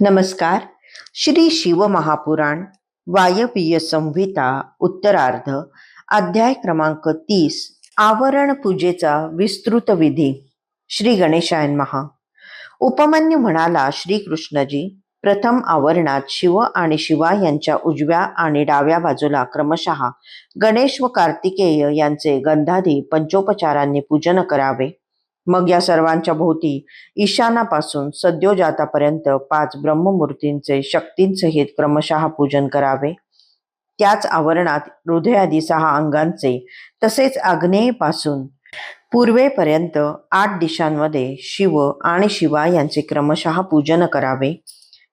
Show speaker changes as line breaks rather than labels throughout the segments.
नमस्कार. श्री शिव महापुराण वायवीय संहिता उत्तरार्ध अध्याय क्रमांक तीस आवरण पूजेचा विस्तृत विधी श्री गणेशायन महा उपमन्यू म्हणाला श्रीकृष्णजी प्रथम आवरणात शिव आणि शिवा यांच्या उजव्या आणि डाव्या बाजूला क्रमशः गणेश व कार्तिकेय यांचे गंधाधी पंचोपचारांनी पूजन करावे. मग या सर्वांच्या भोवती ईशानापासून सद्योजातापर्यंत पाच ब्रह्ममूर्तींचे शक्तींसहित क्रमशः पूजन करावे. त्याच आवरणात हृदयादी सहा अंगांचे तसेच आग्नेयेपासून पूर्वेपर्यंत आठ दिशांमध्ये शिव आणि शिवा यांचे क्रमशः पूजन करावे.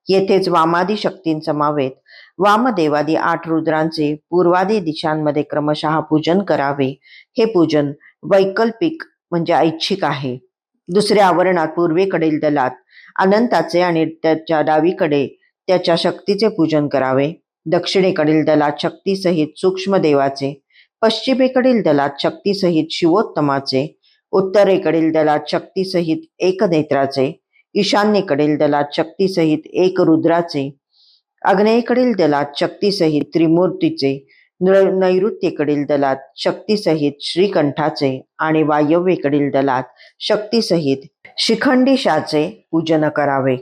येथेच वामादी शक्तींसमावेत वामदेवादी आठ रुद्रांचे पूर्वादी दिशांमध्ये क्रमशः पूजन करावे. हे पूजन वैकल्पिक म्हणजे ऐच्छिक आहे. दुसऱ्या आवरणात पूर्वेकडील दलात अनंताचे आणि त्याच्या डावीकडे त्याच्या शक्तीचे पूजन करावे. दक्षिणेकडील दलात शक्तीसहित सूक्ष्म देवाचे पश्चिमेकडील दलात शक्तीसहित शिवोत्तमाचे उत्तरेकडील दलात शक्तीसहित एकनेत्राचे ईशान्येकडील दलात शक्तीसहित एक रुद्राचे आग्नेयेकडील दलात शक्तीसहित त्रिमूर्तीचे नैऋत्येकडील दलात शक्तीसहित श्रीकंठाचे आणि वायव्येकडील दलात शक्तीसहित शिखंडीशाचे पूजन करावे.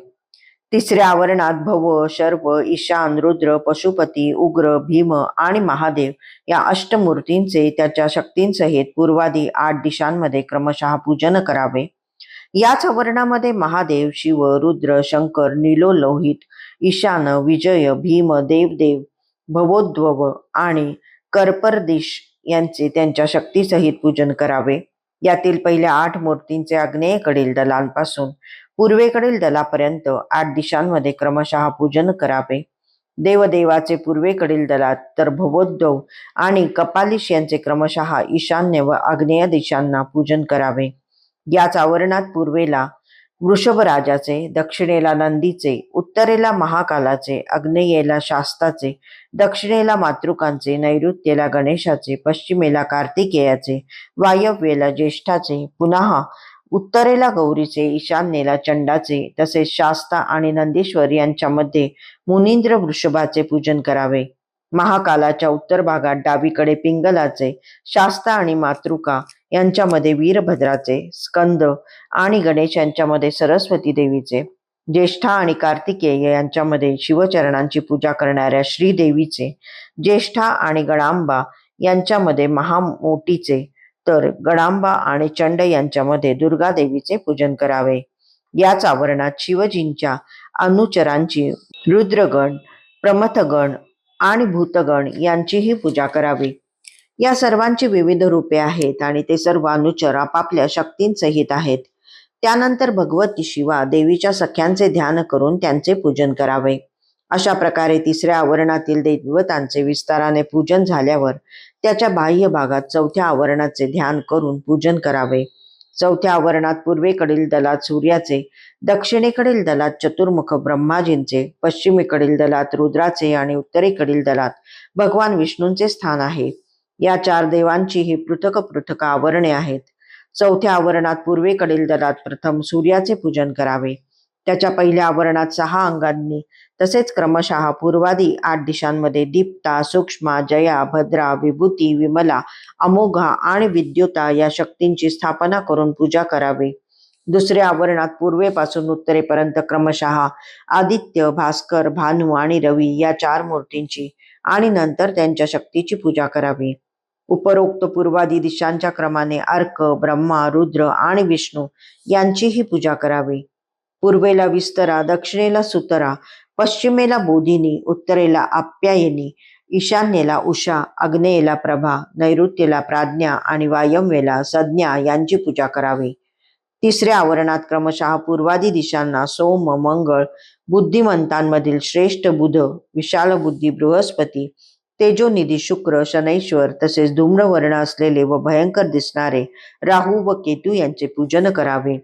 तिसऱ्या आवरणात भव शर्व ईशान रुद्र पशुपती उग्र भीम आणि महादेव या अष्टमूर्तींचे त्याच्या शक्तींसहित पूर्वादी आठ दिशांमध्ये क्रमशः पूजन करावे. याच आवरणामध्ये महादेव शिव रुद्र शंकर नीलोलोहित ईशान विजय भीम देवदेव भवोद्भव आणि कर्परदिश यांचे त्यांच्या शक्तीसहित पूजन करावे. यातील पहिल्या आठ मूर्तींचे आग्नेयेकडील दलांपासून पूर्वेकडील दलापर्यंत आठ दिशांमध्ये क्रमशः पूजन करावे. देवदेवाचे पूर्वेकडील दलात तर भवोद्धव आणि कपालिश यांचे क्रमशः ईशान्य व आग्नेय दिशांना पूजन करावे. याच आवरणात पूर्वेला वृषभराजाचे दक्षिणेला नंदीचे उत्तरेला महाकालाचे आग्नेयेला शास्ताचे दक्षिणेला मातृकांचे नैऋत्येला गणेशाचे पश्चिमेला कार्तिकेयाचे वायव्येला ज्येष्ठाचे पुन्हा उत्तरेला गौरीचे ईशान्येला चंडाचे तसेच शास्ता आणि नंदीश्वर यांच्यामध्ये मुनींद्र वृषभाचे पूजन करावे. महाकालाच्या उत्तर भागात डावीकडे पिंगलाचे शास्ता आणि मातृका यांच्यामध्ये वीरभद्राचे स्कंद आणि गणेश यांच्यामध्ये सरस्वती देवीचे ज्येष्ठा आणि कार्तिकेय यांच्यामध्ये शिवचरणांची पूजा करणाऱ्या श्रीदेवीचे ज्येष्ठा आणि गणांबा यांच्यामध्ये महामोटीचे तर गणांबा आणि चंड यांच्यामध्ये दुर्गा देवीचे पूजन करावे. याच आवरणात शिवजींच्या अनुचरांची रुद्रगण प्रमथगण आणि भूतगण यांचीही पूजा करावी. या सर्वांची विविध रूपे आहेत आणि ते सर्व अनुचर आपापल्या शक्तींसहित आहेत. त्यानंतर भगवती शिवा देवीच्या सख्यांचे ध्यान करून त्यांचे पूजन करावे. अशा प्रकारे तिसऱ्या आवरणातील देवतांचे विस्ताराने पूजन झाल्यावर त्याच्या बाह्य भागात चौथ्या आवरणाचे ध्यान करून पूजन करावे. चौथ्या आवरणात पूर्वेकडील दलात सूर्याचे दक्षिणेकडील दलात चतुर्मुख ब्रह्माजींचे पश्चिमेकडील दलात रुद्राचे आणि उत्तरेकडील दलात भगवान विष्णूंचे स्थान आहे. या चार देवांची ही पृथक पृथक आवरणे आहेत. चौथ्या आवरणात पूर्वेकडील दलात प्रथम सूर्याचे पूजन करावे. त्याच्या पहिल्या आवरणात सहा अंगांनी तसेच क्रमशः पूर्वादी आठ दिशांमध्ये दीप्ता सूक्ष्मा जया भद्रा विभूती विमला अमोघा आणि विद्युता या शक्तींची स्थापना करून पूजा करावी. दुसऱ्या आवरणात पूर्वेपासून उत्तरेपर्यंत क्रमशः आदित्य भास्कर भानू आणि रवी या चार मूर्तींची आणि नंतर त्यांच्या शक्तीची पूजा करावी. उपरोक्त पूर्वादी दिशांच्या क्रमाने अर्क ब्रह्मा रुद्र आणि विष्णू यांचीही पूजा करावी. पूर्वेला विस्तरा दक्षिणेला सुतरा पश्चिमेला बोधिनी उत्तरेला आप्यायनी ईशान्येला उषा आग्नेयेला प्रभा नैऋत्येला प्राज्ञा आणि वायव्येला संज्ञा यांची पूजा करावी. तिसऱ्या आवरणात क्रमशः पूर्वादी दिशांना सोम मंगळ बुद्धिमंतांमधील श्रेष्ठ बुध विशाल बुद्धी बृहस्पती तेजोनिधी शुक्र शनैश्वर तसेच धूम्रवर्ण असलेले व भयंकर दिसणारे राहू व केतू यांचे पूजन करावे.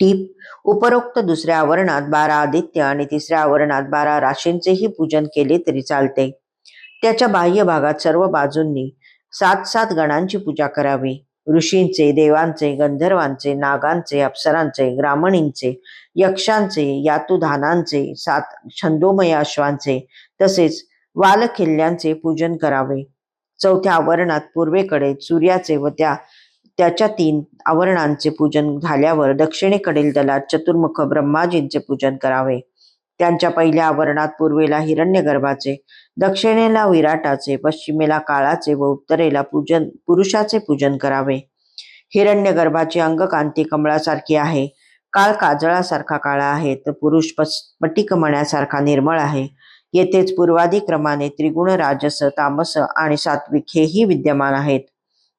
टीप. उपरोक्त दुसऱ्या आवरणात बारा आदित्य आणि तिसऱ्या आवरणात बारा राशींचेही पूजन केले तरी चालते. त्याच्या बाह्य भागात सर्व बाजूंनी सात सात गणांची पूजा करावी. ऋषींचे देवांचे गंधर्वांचे नागांचे अप्सरांचे ग्रामणींचे यक्षांचे यातुधानांचे सात छंदोमय अश्वांचे तसेच वालखिल्यांचे पूजन करावे. चौथ्या आवरणात पूर्वेकडे सूर्याचे व त्या त्याच्या तीन आवरणांचे पूजन झाल्यावर दक्षिणेकडील दलात चतुर्मुख ब्रह्माजींचे पूजन करावे. त्यांच्या पहिल्या आवरणात पूर्वेला हिरण्यगर्भाचे दक्षिणेला विराटाचे पश्चिमेला काळाचे व उत्तरेला पूजन पुरुषाचे पूजन करावे. हिरण्यगर्भाची अंगकांती कमळासारखी आहे. काळ काजळासारखा काळा आहे तर पुरुष पस निर्मळ आहे. येथेच पूर्वादी क्रमाने त्रिगुण राजस तामस आणि सात्विक हेही विद्यमान आहेत.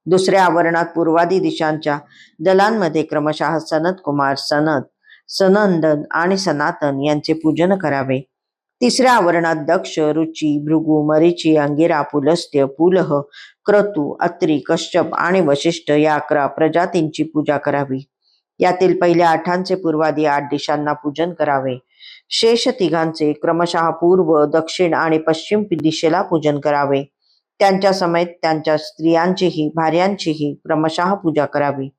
दुसऱ्या आवरणात पूर्वादी दिशांच्या दलांमध्ये क्रमशः सनत कुमार सनत सनंदन आणि सनातन यांचे पूजन करावे. तिसऱ्या आवरणात दक्ष रुची भृगु मरीची अंगिरा पुलस्त्य पुलह क्रतू अत्री कश्यप आणि वशिष्ठ या अकरा प्रजातींची पूजा करावी. यातील पहिल्या आठांचे पूर्वादी आठ दिशांना पूजन करावे. शेष तिघांचे क्रमशः पूर्व दक्षिण आणि पश्चिम दिशेला पूजन करावे. त्यांच्या समेत त्यांच्या स्त्रियांचीही भार्यांचीही क्रमशः पूजा करावी.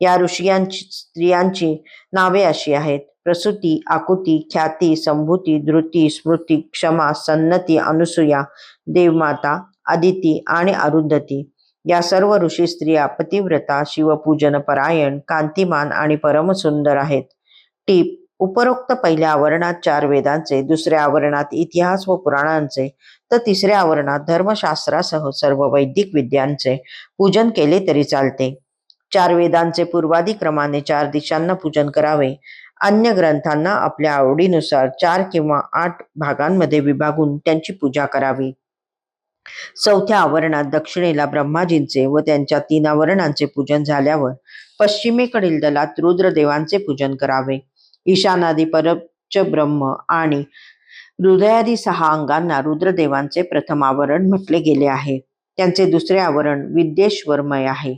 या ऋषियांची स्त्रियांची नावे अशी आहेत. प्रसूती आकुती ख्याती संभूती धृती स्मृती क्षमा सन्नती अनुसूया देवमाता आदिती आणि अरुंधती. या सर्व ऋषी स्त्रिया पतिव्रता शिवपूजन परायण कांतिमान आणि परमसुंदर आहेत. टीप उपरोक्त पहिल्या आवरणात चार वेदांचे दुसऱ्या आवरणात इतिहास व पुराणांचे तर तिसऱ्या आवरणात धर्मशास्त्रासह सर्व वैदिक विद्यांचे पूजन केले तरी चालते. चार वेदांचे पूर्वादी क्रमाने चार दिशांना पूजन करावे. अन्य ग्रंथांना आपल्या आवडीनुसार चार किंवा आठ भागांमध्ये विभागून त्यांची पूजा करावी. चौथ्या आवरणात दक्षिणेला ब्रह्माजींचे व त्यांच्या तीन आवरणांचे पूजन झाल्यावर पश्चिमेकडील दलात रुद्रदेवांचे पूजन करावे. ईशानादी परच ब्रह्म आणि हृदयादी सहा अंगांना रुद्रदेवांचे प्रथम आवरण म्हटले गेले आहे. त्यांचे दुसरे आवरण विद्येश्वरमय आहे.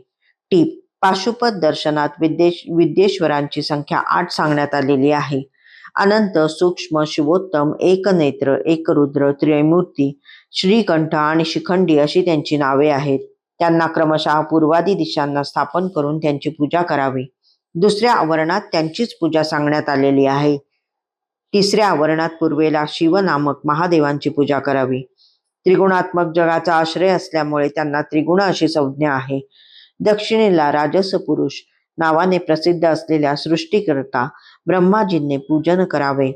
टीप पाशुपत दर्शनात विद्येश विद्येश्वरांची संख्या आठ सांगण्यात आलेली आहे. अनंत सूक्ष्म शिवोत्तम एकनेत्र एकरुद्र त्रिमूर्ती श्रीकंठ आणि शिखंडी अशी त्यांची नावे आहेत. त्यांना क्रमशः पूर्वादी दिशांना स्थापन करून त्यांची पूजा करावी. दुसऱ्या आवरणात त्यांचीच पूजा सांगण्यात आलेली आहे. तिसऱ्या आवरणात पूर्वेला शिव नामक महादेवांची पूजा करावी. त्रिगुणात्मक जगाचा आश्रय असल्यामुळे त्यांना त्रिगुण अशी संज्ञा आहे. दक्षिणेला राजस पुरुष नावाने प्रसिद्ध असलेल्या सृष्टीकरता ब्रह्माजींनी पूजन करावे.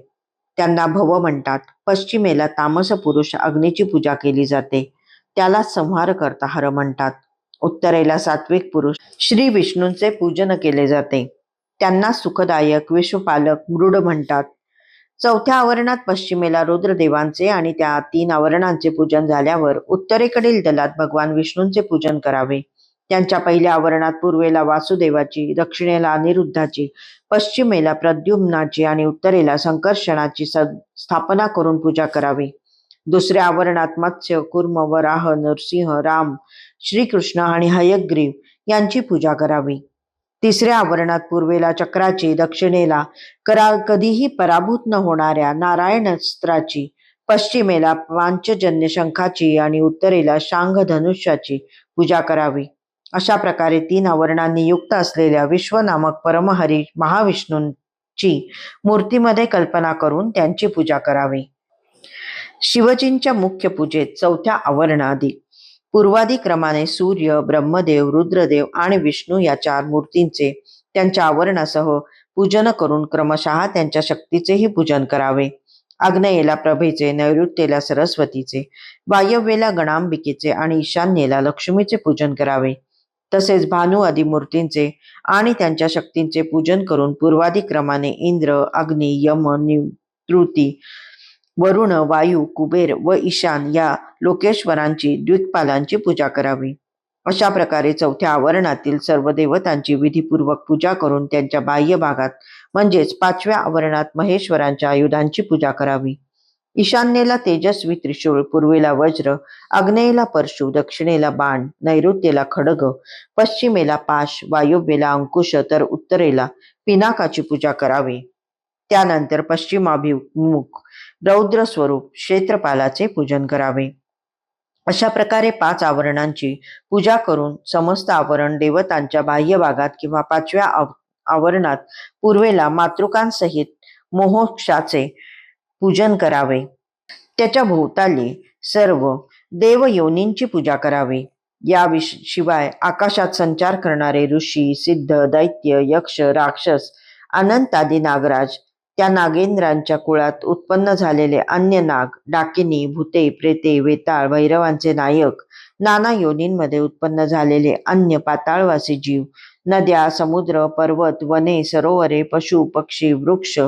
त्यांना भव म्हणतात. पश्चिमेला तामस पुरुष अग्नीची पूजा केली जाते. त्याला संहार करता हर म्हणतात. उत्तरेला सात्विक पुरुष श्री विष्णूंचे पूजन केले जाते. त्यांना सुखदायक विश्वपालक मृड म्हणतात. चौथ्या आवरणात पश्चिमेला रुद्रदेवांचे आणि त्या तीन आवरणांचे पूजन झाल्यावर उत्तरेकडील दलात भगवान विष्णूंचे पूजन करावे. त्यांच्या पहिल्या आवरणात पूर्वेला वासुदेवाची दक्षिणेला अनिरुद्धाची पश्चिमेला प्रद्युम्नाची आणि उत्तरेला संकर्षणाची स्थापना करून पूजा करावी. दुसऱ्या आवरणात मत्स्य कुर्म वराह नरसिंह राम श्रीकृष्ण आणि हयग्रीव यांची पूजा करावी. तिसऱ्या आवरणात पूर्वेला चक्राची दक्षिणेला करा कधीही पराभूत न होणाऱ्या नारायणस्त्राची पश्चिमेला पांचजन्य शंखाची आणि उत्तरेला शांघ धनुष्याची पूजा करावी. अशा प्रकारे तीन आवरणांनी युक्त असलेल्या विश्वनामक परमहरी महाविष्णूंची मूर्तीमध्ये कल्पना करून त्यांची पूजा करावी. शिवजींच्या मुख्य पूजेत चौथ्या आवरणादी पूर्वादी क्रमाने सूर्य ब्रह्मदेव रुद्रदेव आणि विष्णू या चार मूर्तींचे त्यांच्या आवरणासह पूजन करून क्रमशः त्यांच्या शक्तीचेही पूजन करावे. आग्नेयेला प्रभेचे नैऋत्येला सरस्वतीचे वायव्येला गणांबिकेचे आणि ईशान्येला लक्ष्मीचे पूजन करावे. तसेच भानू आदी मूर्तींचे आणि त्यांच्या शक्तींचे पूजन करून पूर्वादी क्रमाने इंद्र अग्नी यम तृती वरुण वायू कुबेर व ईशान या लोकेश्वरांची द्विकपालांची पूजा करावी. अशा प्रकारे चौथ्या आवरणातील सर्व देवतांची विधीपूर्वक पूजा करून त्यांच्या बाह्य भागात म्हणजेच पाचव्या आवरणात महेश्वरांच्या आयुधांची पूजा करावी. ईशान्येला तेजस्वी त्रिशूळ पूर्वेला वज्र आग्नेयेला परशु दक्षिणेला बाण नैऋत्येला खडग पश्चिमेला पाश वायव्येला अंकुश तर उत्तरेला पिनाकाची पूजा करावी. त्यानंतर पश्चिमाभिमुख रौद्र स्वरूप क्षेत्रपालाचे पूजन करावे. अशा प्रकारे पाच आवरणांची पूजा करून समस्त आवरण देवतांच्या बाह्य भागात किंवा पाचव्या आवरणात पूर्वेला मातृकांसहित मोहोक्षाचे पूजन करावे. त्याच्या भोवताली सर्व देवयोनींची पूजा करावी. या शिवाय आकाशात संचार करणारे ऋषी सिद्ध दैत्य यक्ष राक्षस अनंतादी नागराज त्या नागेंद्रांच्या कुळात उत्पन्न झालेले अन्य नाग डाकिनी भूते प्रेते वेताळ भैरवांचे नायक नाना योनींमध्ये उत्पन्न झालेले अन्य पाताळवासी जीव नद्या समुद्र पर्वत वने सरोवरे पशु पक्षी वृक्ष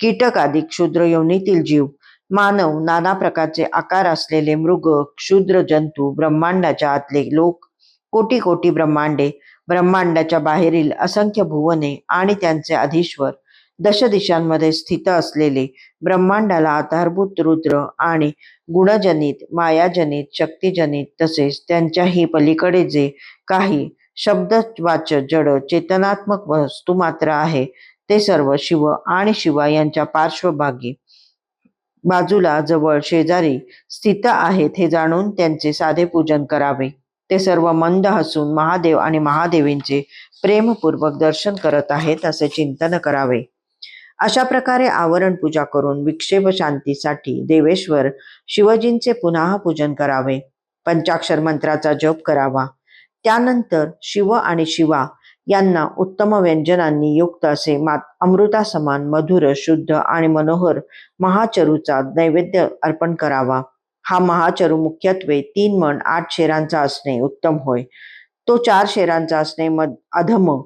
कीटक आदी क्षुद्र योनीतील जीव मानव नाना प्रकारचे आकार असलेले मृग क्षुद्र जंतू ब्रह्मांडाच्या आतले लोक कोटी कोटी ब्रह्मांडे ब्रह्मांडाच्या बाहेरील असंख्य भुवने आणि त्यांचे अधीश्वर दश दिशांमध्ये स्थित असलेले ब्रह्मांडाला आधारभूत रुद्र आणि गुणजनित मायाजनित शक्तिजनित तसेच त्यांच्याही पलीकडे जे काही शब्दवाच जड चेतनात्मक वस्तू मात्र आहे ते सर्व शिव आणि शिवा यांच्या पार्श्वभागी बाजूला जवळ शेजारी स्थित आहेत हे जाणून त्यांचे साधे पूजन करावे. ते सर्व मंद हसून महादेव आणि महादेवींचे प्रेमपूर्वक दर्शन करत आहेत असे चिंतन करावे. अशा प्रकारे आवरण पूजा करून विक्षेप शांतीसाठी देवेश्वर शिवजींचे पुन्हा पूजन करावे. पंचाक्षर मंत्राचा जप करावा. त्यानंतर शिव आणि शिवा यांना उत्तम व्यंजनांनी युक्त असे मात अमृता समान मधुर शुद्ध आणि मनोहर महाचरूचा नैवेद्य अर्पण करावा. हा महाचरू मुख्यत्वे तीन मण आठ शेरांचा असणे उत्तम होय. तो चार शेरांचा असणे मध अधम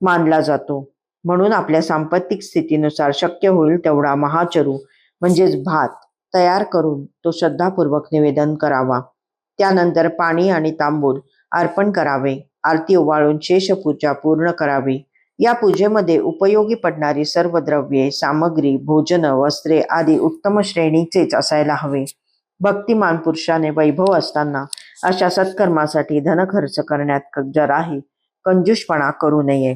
मानला जातो. म्हणून आपल्या सांपत्तिक स्थितीनुसार शक्य होईल तेवढा महाचरू म्हणजेच भात तयार करून तो श्रद्धापूर्वक निवेदन करावा. त्यानंतर पाणी आणि तांबूल अर्पण करावे. आरती ओवाळून शेषपूजा पूर्ण करावी. या पूजेमध्ये उपयोगी पडणारी सर्व द्रव्ये सामग्री भोजन वस्त्रे आदी उत्तम श्रेणीचेच असायला हवे. भक्तिमान पुरुषाने वैभव असताना अशा सत्कर्मासाठी धन खर्च करण्यात जराही कंजूषपणा करू नये.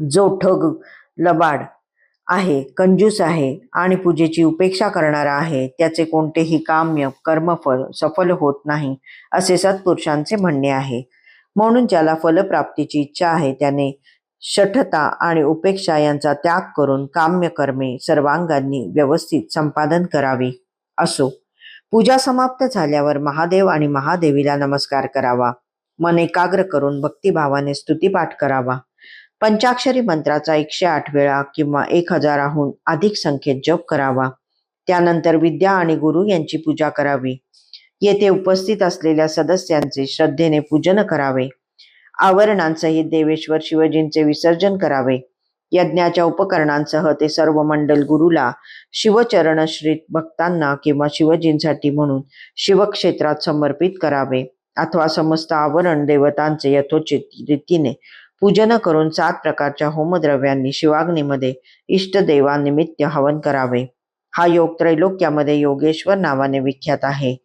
जो ठग लबाड आहे कंजूस आहे आणि पूजेची उपेक्षा करणारा आहे. त्याचे कोणतेही काम्य कर्मफल सफल होत नाही असे सत्पुरुषांचे म्हणणे आहे. म्हणून ज्याला फलप्राप्तीची इच्छा आहे त्याने शठता आणि उपेक्षा यांचा त्याग करून काम्य कर्मे सर्वांगांनी व्यवस्थित संपादन करावी. असो. पूजा समाप्त झाल्यावर महादेव आणि महादेवीला नमस्कार करावा. मन एकाग्र करून भक्तिभावाने स्तुतीपाठ करावा. पंचाक्षरी मंत्राचा एकशे आठ वेळा किंवा एक हजाराहून अधिक संख्येत जप करावा. त्यानंतर विद्या आणि गुरु यांची पूजा करावी. येथे उपस्थित असलेल्या सदस्यांचे श्रद्धेने पूजन करावे. आवरणांसहित देवेश्वर शिवजींचे विसर्जन करावे. यज्ञाच्या उपकरणांसह ते सर्व मंडल गुरुला शिवचरणश्रीत भक्तांना किंवा शिवजींसाठी म्हणून शिवक्षेत्रात समर्पित करावे. अथवा समस्त आवरण देवतांचे यथोचित रीतीने पूजन करून सात प्रकारच्या होमद्रव्यांनी शिवाग्नीमध्ये इष्टदेवानिमित्त हवन करावे. हा योग त्रैलोक्यामध्ये योगेश्वर नावाने विख्यात आहे.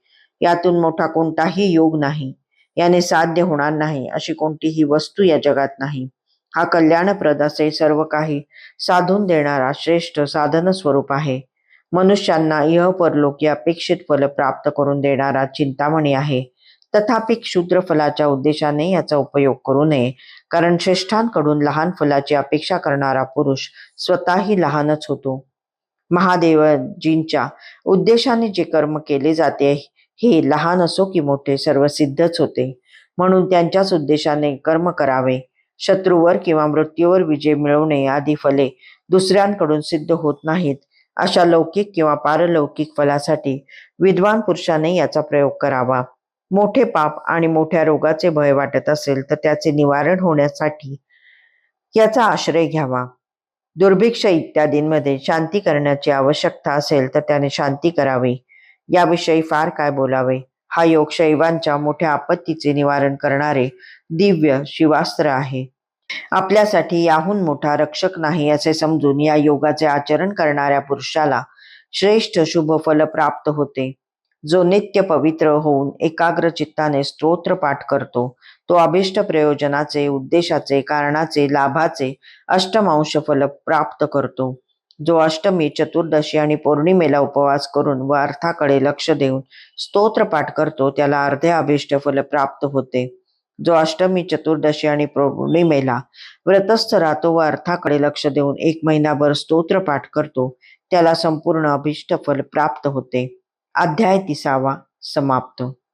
यातून मोठा कोणताही योग नाही. याने साध्य होणार नाही अशी कोणतीही वस्तू या जगात नाही. हा कल्याणप्रद असे सर्व काही साधून देणारा श्रेष्ठ साधन स्वरूप आहे. मनुष्यांना इह परलोकी अपेक्षित फल प्राप्त करून देणारा चिंतामणी आहे. तथापि क्षुद्र फलाच्या उद्देशाने याचा उपयोग करू नये. कारण श्रेष्ठांकडून लहान फुलाची अपेक्षा करणारा पुरुष स्वतःही लहानच होतो. महादेवजींच्या उद्देशाने जे कर्म केले जाते हे लहान असो की मोठे सर्व सिद्धच होते. म्हणून त्यांच्याच उद्देशाने कर्म करावे. शत्रूवर किंवा मृत्यूवर विजय मिळवणे आदी फले दुसऱ्यांकडून सिद्ध होत नाहीत. अशा लौकिक किंवा पारलौकिक फलासाठी विद्वान पुरुषाने याचा प्रयोग करावा. मोठे पाप आणि मोठ्या रोगाचे भय वाटत असेल तर त्याचे निवारण होण्यासाठी याचा आश्रय घ्यावा. दुर्भिक्ष इत्यादींमध्ये शांती करण्याची आवश्यकता असेल तर त्याने शांती करावी. याविषयी फार काय बोलावे? हा योग शैवांच्या मोठ्या आपत्तीचे निवारण करणारे दिव्य शिवास्त्र आहे. आपल्यासाठी याहून मोठा रक्षक नाही असे समजून या योगाचे आचरण करणाऱ्या पुरुषाला श्रेष्ठ शुभ फल प्राप्त होते. जो नित्य पवित्र होऊन एकाग्र चित्ताने स्तोत्र पाठ करतो तो अभिष्ट प्रयोजनाचे उद्देशाचे कारणाचे लाभाचे अष्टमांश फल प्राप्त करतो. जो अष्टमी चतुर्दशी आणि पौर्णिमेला उपवास करून व अर्थाकडे लक्ष देऊन स्तोत्र पाठ करतो त्याला अर्धे अभिष्ट फल प्राप्त होते. जो अष्टमी चतुर्दशी आणि पौर्णिमेला व्रतस्थ राहतो व अर्थाकडे लक्ष देऊन एक महिनाभर स्तोत्र पाठ करतो त्याला संपूर्ण अभिष्ट फल प्राप्त होते. अध्याय तिसावा समाप्त.